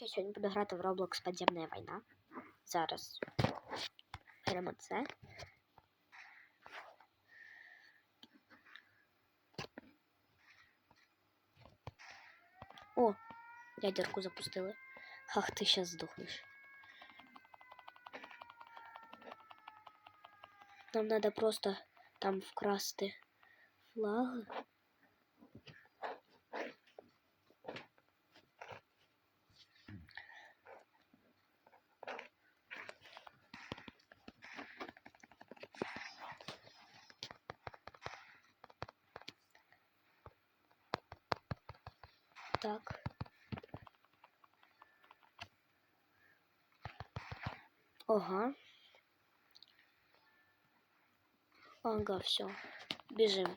Я сьогодні буду грати в Roblox Подземна війна. Зараз беремо це. О, ядерку запустили. Ах, ти сейчас здохнеш. Нам надо просто там вкрасти флаг. Так. Ага. Ага, все. Бежим.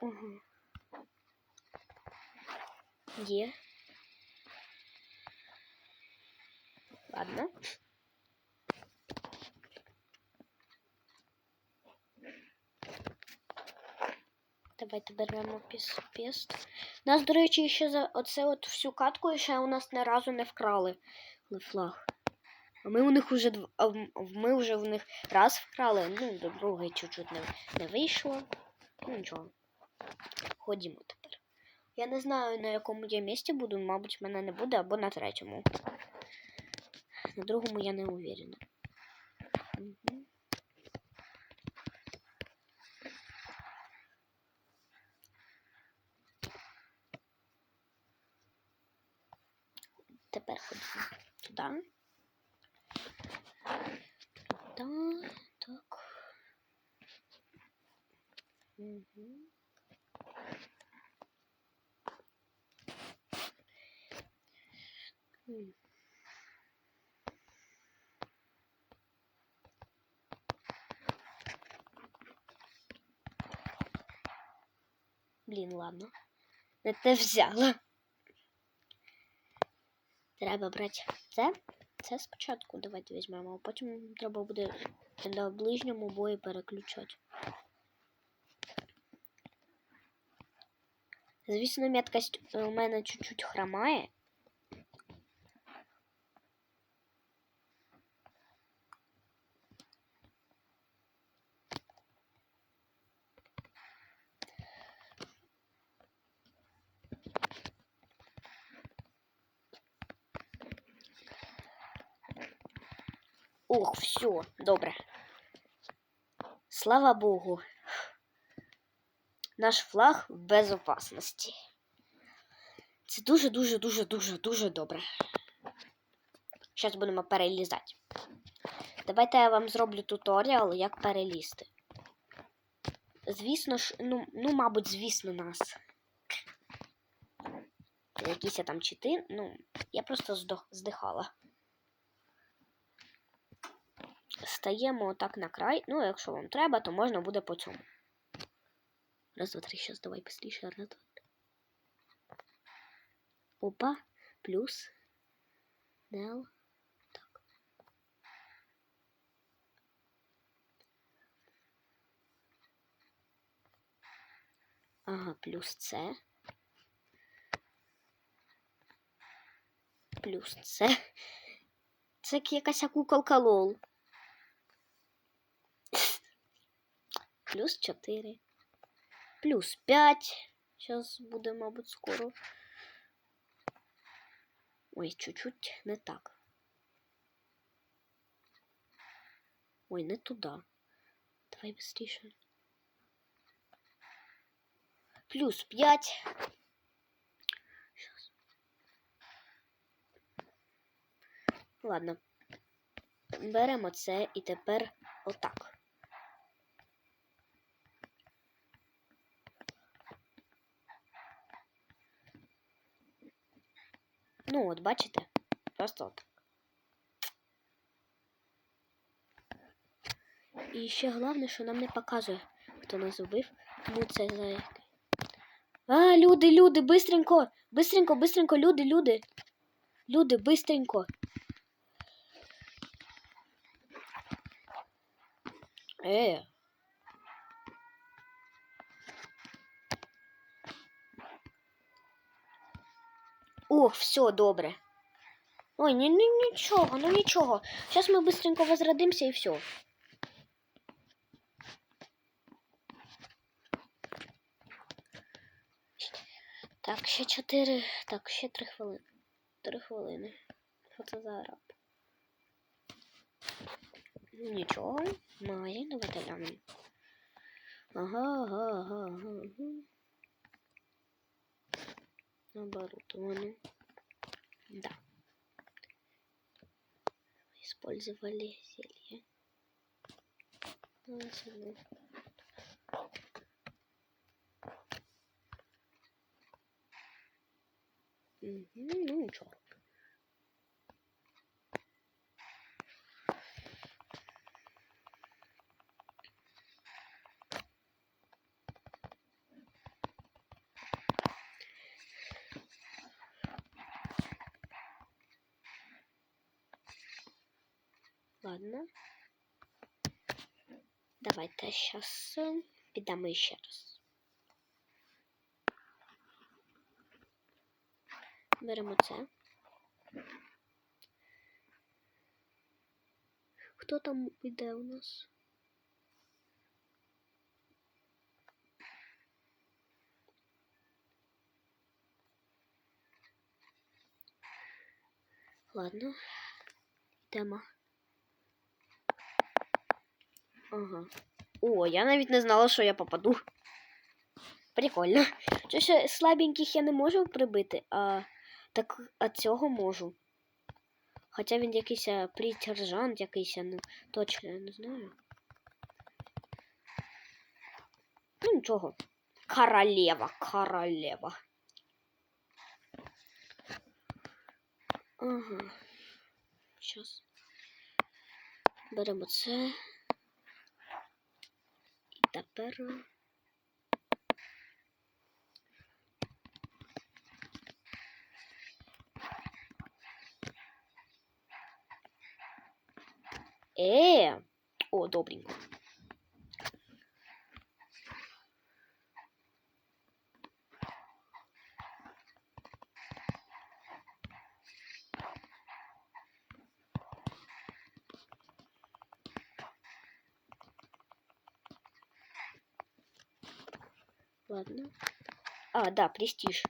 Угу. Є. Ладно. Давайте беремо піс піст. Нас, до речі, ще за оце от всю катку ще у нас ні разу не вкрали флаг. А ми у них уже дв... ми вже в них раз вкрали, ну, до другої чуть-чуть не, не вийшло. Ну нічого. Ходімо тепер. Я не знаю, на якому я місці буду, мабуть, мене не буде або на третьому. На другому я не уверена. Тепер ходимо туди. Туди. Так. Угу. Блін, ладно. Не те взяла. Треба брати це. Це спочатку давайте візьмемо, а потім треба буде на ближньому бої переключати. Звісно, меткость у мене чуть-чуть хромає. Ох, все, добре. Слава Богу. Наш флаг в безопасності. Це дуже, дуже, дуже, дуже, дуже добре. Зараз будемо перелізати. Давайте я вам зроблю туторіал, як перелізти. Звісно ж, ну, ну, мабуть, звісно, нас. Якісь я там чити, ну, я просто здихала. Стаємо отак на край. Ну, якщо вам треба, то можна буде по цьому. Раз, два, три, щас, давай быстріше. Раз, два. Опа, плюс. Нел. Так. Ага, плюс це. Плюс це. Це якась куколка лол. Плюс 4. Плюс 5. Сейчас буде, мабуть, скоро. Ой, чуть-чуть не так. Ой, не туди. Давай быстріше. Плюс 5. Щас. Ладно. Беремо це і тепер отак. Ну, от бачите? Просто от. І ще головне, що нам не показує, хто нас вбив. Тому це за. А, люди, люди, бистренько! Бистренько, бистренько, люди, люди. Люди, бистренько. Е. Ох, все добре. Ой, ні, ні, нічого, ну нічого. Зараз ми быстренько возродимося і все. Так, ще чотири. Так, ще три хвилини. Три хвилини. Що це за араб? Нічого, магазин давайте глянемо. Ага, ага, ага, ага. Ага. Оборудовано. Да. Использовали зелье. Мгм, Ну нічого. Ладно. Давайте сейчас підемо ще раз. Беремо це. Хто там іде у нас? Ладно, йдемо. Ага. О, я навіть не знала, що я попаду. Прикольно. Щось слабеньких я не можу прибити, а так а цього можу. Хоча він якийсь а, притержант якийсь, не, точно я не знаю. Ну нічого. Королева, королева. Ага. Сейчас. Беремо це. Тепер. Е, о, добренько. Ладно. А, да, престиж.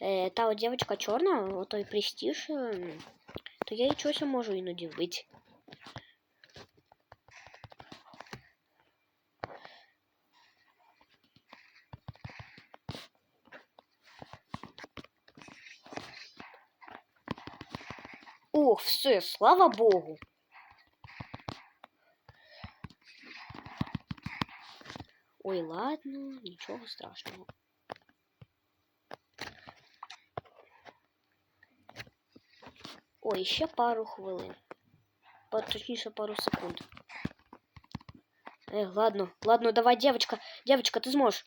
Е, та от девочка чорна, той престиж, ем, то я і чогось можу іноді вбити. Ох, все, слава Богу. Ой, ладно, нічого страшного. Ой, ще пару хвилин. Точніше, пару секунд. Ех, ладно, ладно, давай, девочка, девочка, ти зможеш.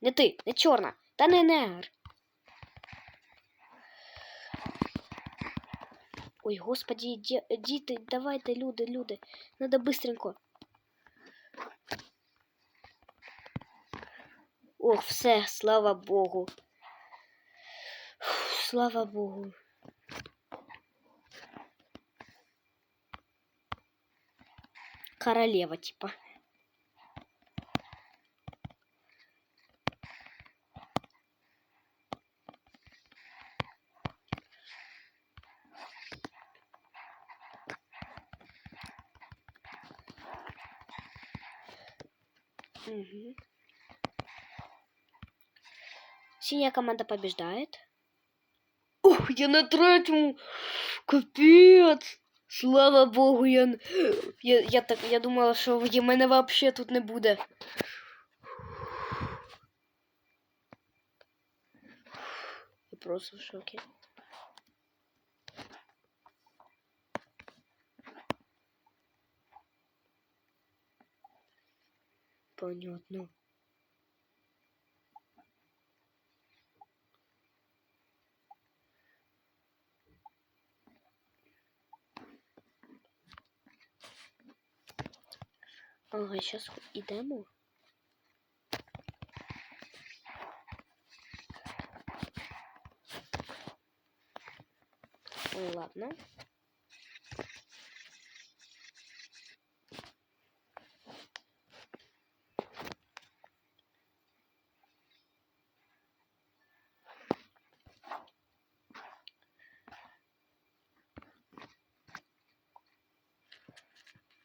Не ти, не чорна, та не негр. Ой, господи, ді- діти, давайте, люди, люди. Надо быстренько. Ох, все, слава Богу. Фух, Слава Богу. Королева, типа. Мгм. Синяя команда побеждает. Ух, я на третьему. Капец. Слава Богу, я, я, я, так, я думала, що в мене вообще тут не буде. Я просто в шокі. Понятно. Ага, сейчас ідемо. Ой, ладно.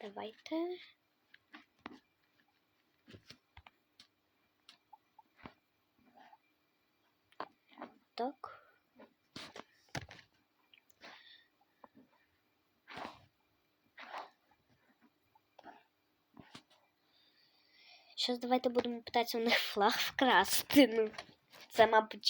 Давайте. Зараз давайте будемо питатися у них флаг вкрасти. Ну, це, мабуть.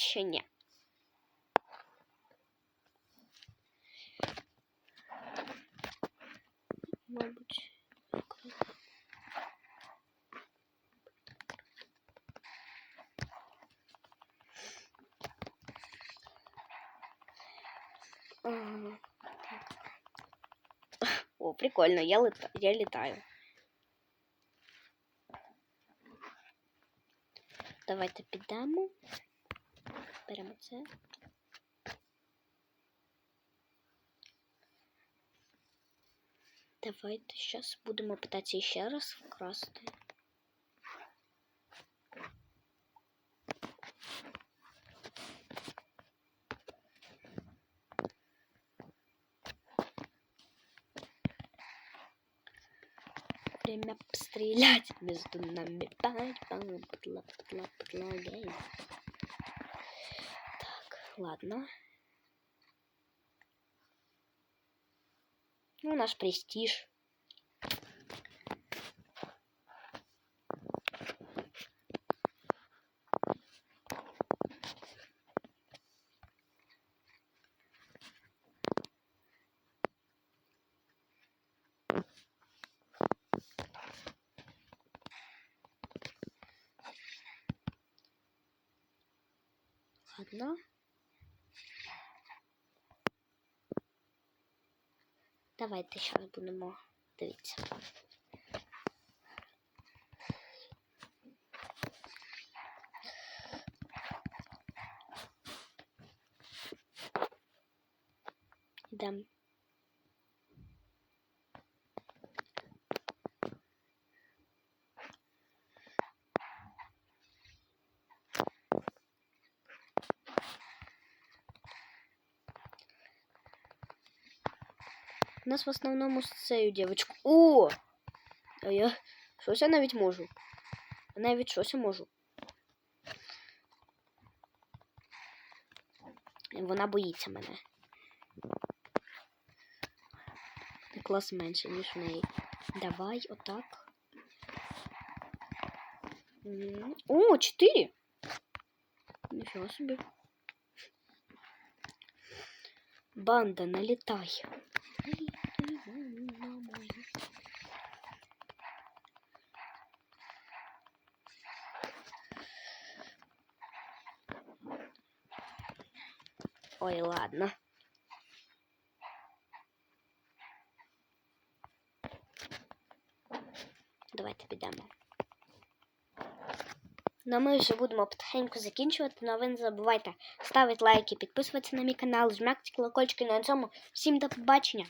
О, прикольно, я, лета... я літаю. Давайте підемо. Беремо це. Давайте зараз будемо питатися ще раз вкрасти. время стрелять между нами. Предлагаем. Так, ладно. Ну, наш престиж. Ладно. Давайте зараз будемо дивитися. Йдемо. Нас в основному з цією дівчинкою. О! А я щось я навіть можу. Навіть щось я можу. Вона боїться мене. Клас менше, ніж в неї. Давай, отак. О, чотири! Нічого собі. Банда, налітай. Ой, ладно. Давайте підемо. Ну, ми вже будемо потихеньку закінчувати, але ви не забувайте ставити лайки, підписуватися на мій канал, жмякати колокольчики на цьому. Всім до побачення!